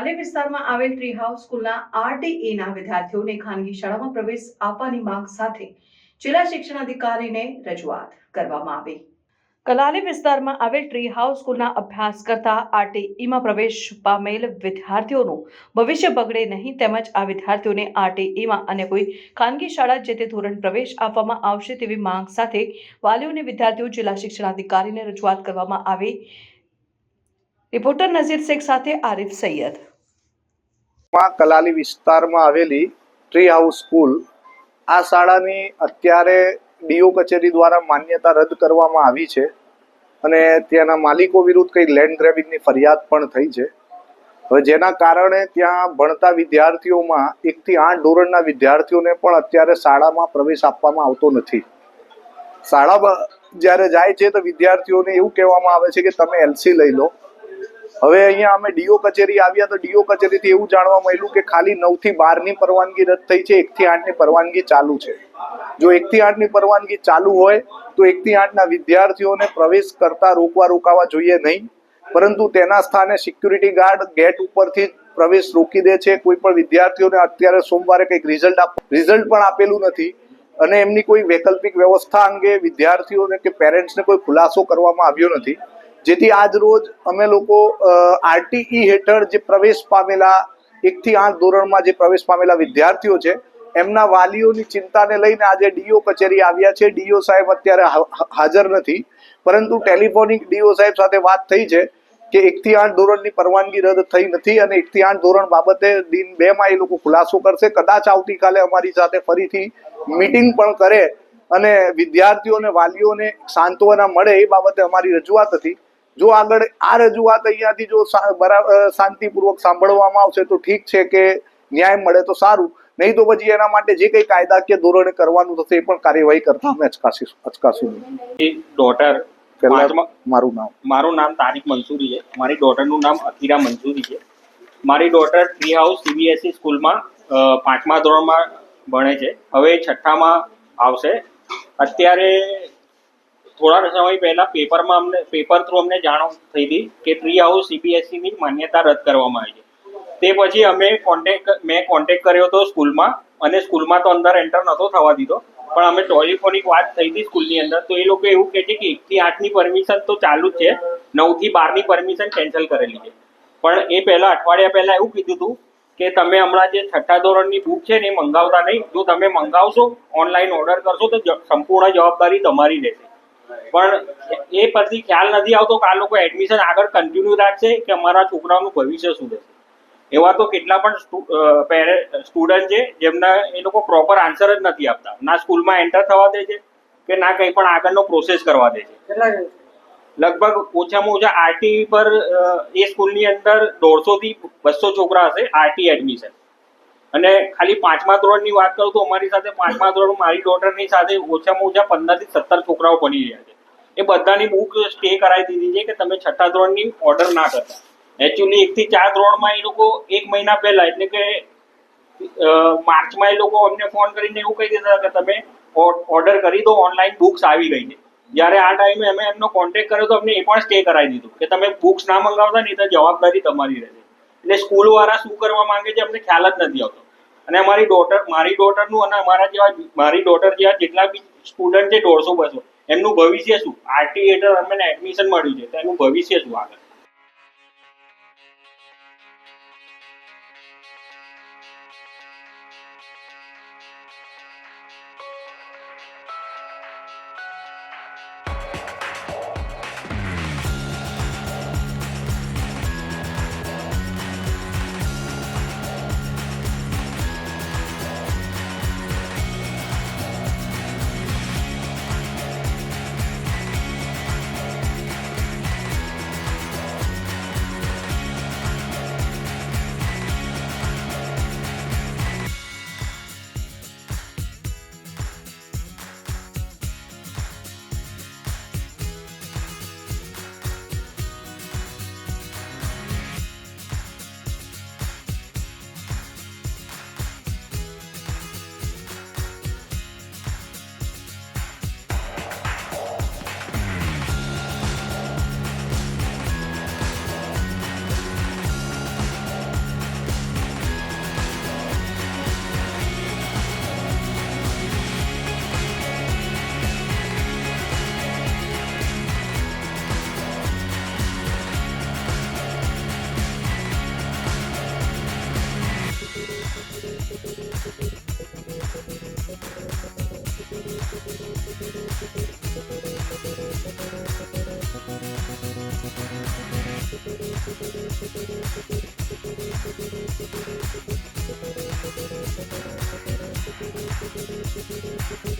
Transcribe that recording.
કલાલી વિસ્તારમાં આવેલ tree house સ્કૂલના આરટીઈના વિદ્યાર્થીઓને ખાનગી શાળામાં પ્રવેશ આપવાની માંગ સાથે જિલ્લા શિક્ષણ અધિકારીને રજૂઆત કરવામાં આવી. કલાલી વિસ્તારમાં આવેલ ટ્રી હાઉસ સ્કૂલના અભ્યાસ કરતા આરટીઈમાં પ્રવેશ પામેલ વિદ્યાર્થીઓનું ભવિષ્ય બગડે નહીં તેમજ આ વિદ્યાર્થીઓને આરટીઈમાં અને કોઈ ખાનગી શાળા જે તે ધોરણ પ્રવેશ આપવામાં આવશે તેવી માંગ સાથે વાલીઓને વિદ્યાર્થીઓ જિલ્લા શિક્ષણાધિકારીને રજૂઆત કરવામાં આવી. રિપોર્ટર નઝીર શેખ સાથે આરિફ સૈયદ. માં કલાલી વિસ્તારમાં આવેલી ટ્રી હાઉસ સ્કૂલ. આ શાળાની અત્યારે ડીઓ કચેરી દ્વારા માન્યતા રદ કરવામાં આવી છે અને ત્યાંના માલિકો વિરુદ્ધ કંઈ લેન્ડ ગ્રેબિંગની ફરિયાદ પણ થઈ છે. હવે જેના કારણે ત્યાં ભણતા વિદ્યાર્થીઓમાં એકથી આઠ ધોરણના વિદ્યાર્થીઓને પણ અત્યારે શાળામાં પ્રવેશ આપવામાં આવતો નથી. શાળામાં જ્યારે જાય છે તો વિદ્યાર્થીઓને એવું કહેવામાં આવે છે કે તમે એલસી લઈ લો. હવે અહીંયા અમે ડીઓ કચેરી આવ્યા તો ડીઓ કચેરીથી એવું જાણવા મળ્યું કે ખાલી નવથી બારની પરવાનગી રદ થઈ છે એક થી આઠની પરવાનગી ચાલુ છે. જો એક થી આઠની પરવાનગી ચાલુ હોય તો એક થી આઠ ના વિદ્યાર્થીઓને પ્રવેશ કરતા રોકવા રોકાવા જોઈએ નહીં. પરંતુ તેના સ્થાને સિક્યુરિટી ગાર્ડ ગેટ ઉપરથી પ્રવેશ રોકી દે છે. કોઈ પણ વિદ્યાર્થીઓને અત્યારે સોમવારે કંઈક રિઝલ્ટ આપ, રિઝલ્ટ પણ આપેલું નથી. અને એમની કોઈ વૈકલ્પિક વ્યવસ્થા અંગે વિદ્યાર્થીઓને કે પેરેન્ટ્સને કોઈ ખુલાસો કરવામાં આવ્યો નથી. જેથી આજ રોજ અમે લોકો આરટીઈ હેઠળ જે પ્રવેશ પામેલા એકથી આઠ ધોરણમાં જે પ્રવેશ પામેલા વિદ્યાર્થીઓ છે, એમના વાલીઓની ચિંતાને લઈને આજે ડીઓ કચેરી આવ્યા છે. ડીઓ સાહેબ અત્યારે હાજર નથી. પરંતુ ટેલિફોનિક ડીઓ સાહેબ સાથે વાત થઈ છે કે એકથી આઠ ધોરણની પરવાનગી રદ થઈ નથી અને એકથી આઠ ધોરણ બાબતે દિન બે માં એ લોકો ખુલાસો કરશે. કદાચ આવતીકાલે અમારી સાથે ફરીથી મીટિંગ પણ કરે અને વિદ્યાર્થીઓને, વાલીઓને સાંત્વના મળે એ બાબતે અમારી રજૂઆત હતી. જો આગળ આ રજૂઆત અહીંયાથી જો બરાબર શાંતિપૂર્વક સાંભળવામાં આવશે તો ઠીક છે કે ન્યાય મળે તો સારું. નહીં તો પછી એના માટે જે કંઈ કાયદાકીય ધોરણે કરવાનું થશે એ પણ કાર્યવાહી કરતા અમે અચકાશીશું. અચકાશું ડોટર મારું નામ. મારું નામ તારીક મંસૂરી છે. મારી ડોટરનું નામ અકીરા મંસૂરી છે. મારી ડોટર ટ્રી હાઉસ સીબીએસઈ સ્કૂલમાં પાંચમા ધોરણમાં ભણે છે. હવે છઠ્ઠામાં આવશે. અત્યારે થોડા સમય પહેલા પેપરમાં અમને, પેપર થ્રુ અમને જાણ થઈ હતી કે પ્રી હાઉસ સીબીએસઈની માન્યતા રદ કરવામાં આવી છે. તે પછી અમે કોન્ટેક મેં કોન્ટેક કર્યો હતો સ્કૂલમાં અને સ્કૂલમાં તો અંદર એન્ટર નહોતો થવા દીધો. પણ અમે ટેલિફોનિક વાત થઈ હતી સ્કૂલની અંદર. તો એ લોકો એવું કહે છે કે એકથી આઠની પરમિશન તો ચાલુ જ છે. નવથી બારની પરમિશન કેન્સલ કરેલી છે. પણ એ પહેલા અઠવાડિયા પહેલાં એવું કીધું હતું કે તમે હમણાં જે છઠ્ઠા ધોરણની બુક છે ને એ મંગાવતા નહીં. જો તમે મંગાવશો ઓનલાઈન ઓર્ડર કરશો, તો સંપૂર્ણ જવાબદારી તમારી રહેશે. પણ એ પરથી ખ્યાલ નથી આવતો કે આ લોકો એડમિશન આગળ કન્ટિન્યુ રાખશે કે અમારા છોકરાઓનું ભવિષ્ય શું રહેશે. એવા તો કેટલા પણ સ્ટુડન્ટ છે જેમના એ લોકો પ્રોપર આન્સર જ નથી આપતા. ના સ્કૂલમાં એન્ટર થવા દે છે કે ના કંઈ પણ આગળનો પ્રોસેસ કરવા દે છે. લગભગ ઓછામાં ઓછા આરટી પર એ સ્કૂલની અંદર દોઢસો થી બસો છોકરા હશે આરટી એડમિશન અને ખાલી પાંચમા ધોરણની વાત કરું તો અમારી સાથે પાંચમા ધોરણ મારી ડોટરની સાથે ઓછામાં ઓછા પંદરથી સત્તર છોકરાઓ ભણી રહ્યા છે. એ બધાની બુક સ્ટે કરાવી દીધી છે કે તમે છઠ્ઠા ધોરણની ઓર્ડર ના કરતા. એકચ્યુઅલી એક થી ચાર ધોરણમાં એ લોકો એક મહિના પહેલા, એટલે કે માર્ચમાં એ લોકો અમને ફોન કરીને એવું કહી દેતા કે તમે ઓર્ડર કરી દો ઓનલાઈન બુક્સ આવી ગઈ છે. જ્યારે આ ટાઈમે અમે એમનો કોન્ટેક્ટ કર્યો તો અમને એ પણ સ્ટે કરાવી દીધું કે તમે બુક્સ ના મંગાવતા નહીં તો જવાબદારી તમારી રહેશે. એટલે સ્કૂલ વાળા શું કરવા માંગે છે, અમને ખ્યાલ જ નથી આવતો. અને અમારી ડોટર મારી ડોટરનું અને અમારા જેવા, મારી ડોટર જેવા જેટલા બી સ્ટુડન્ટ છે, દોઢસો બસો, એમનું ભવિષ્ય શું? આરટી હેઠળ અમને એડમિશન મળ્યું છે, તો એનું ભવિષ્ય શું આગળ? Thank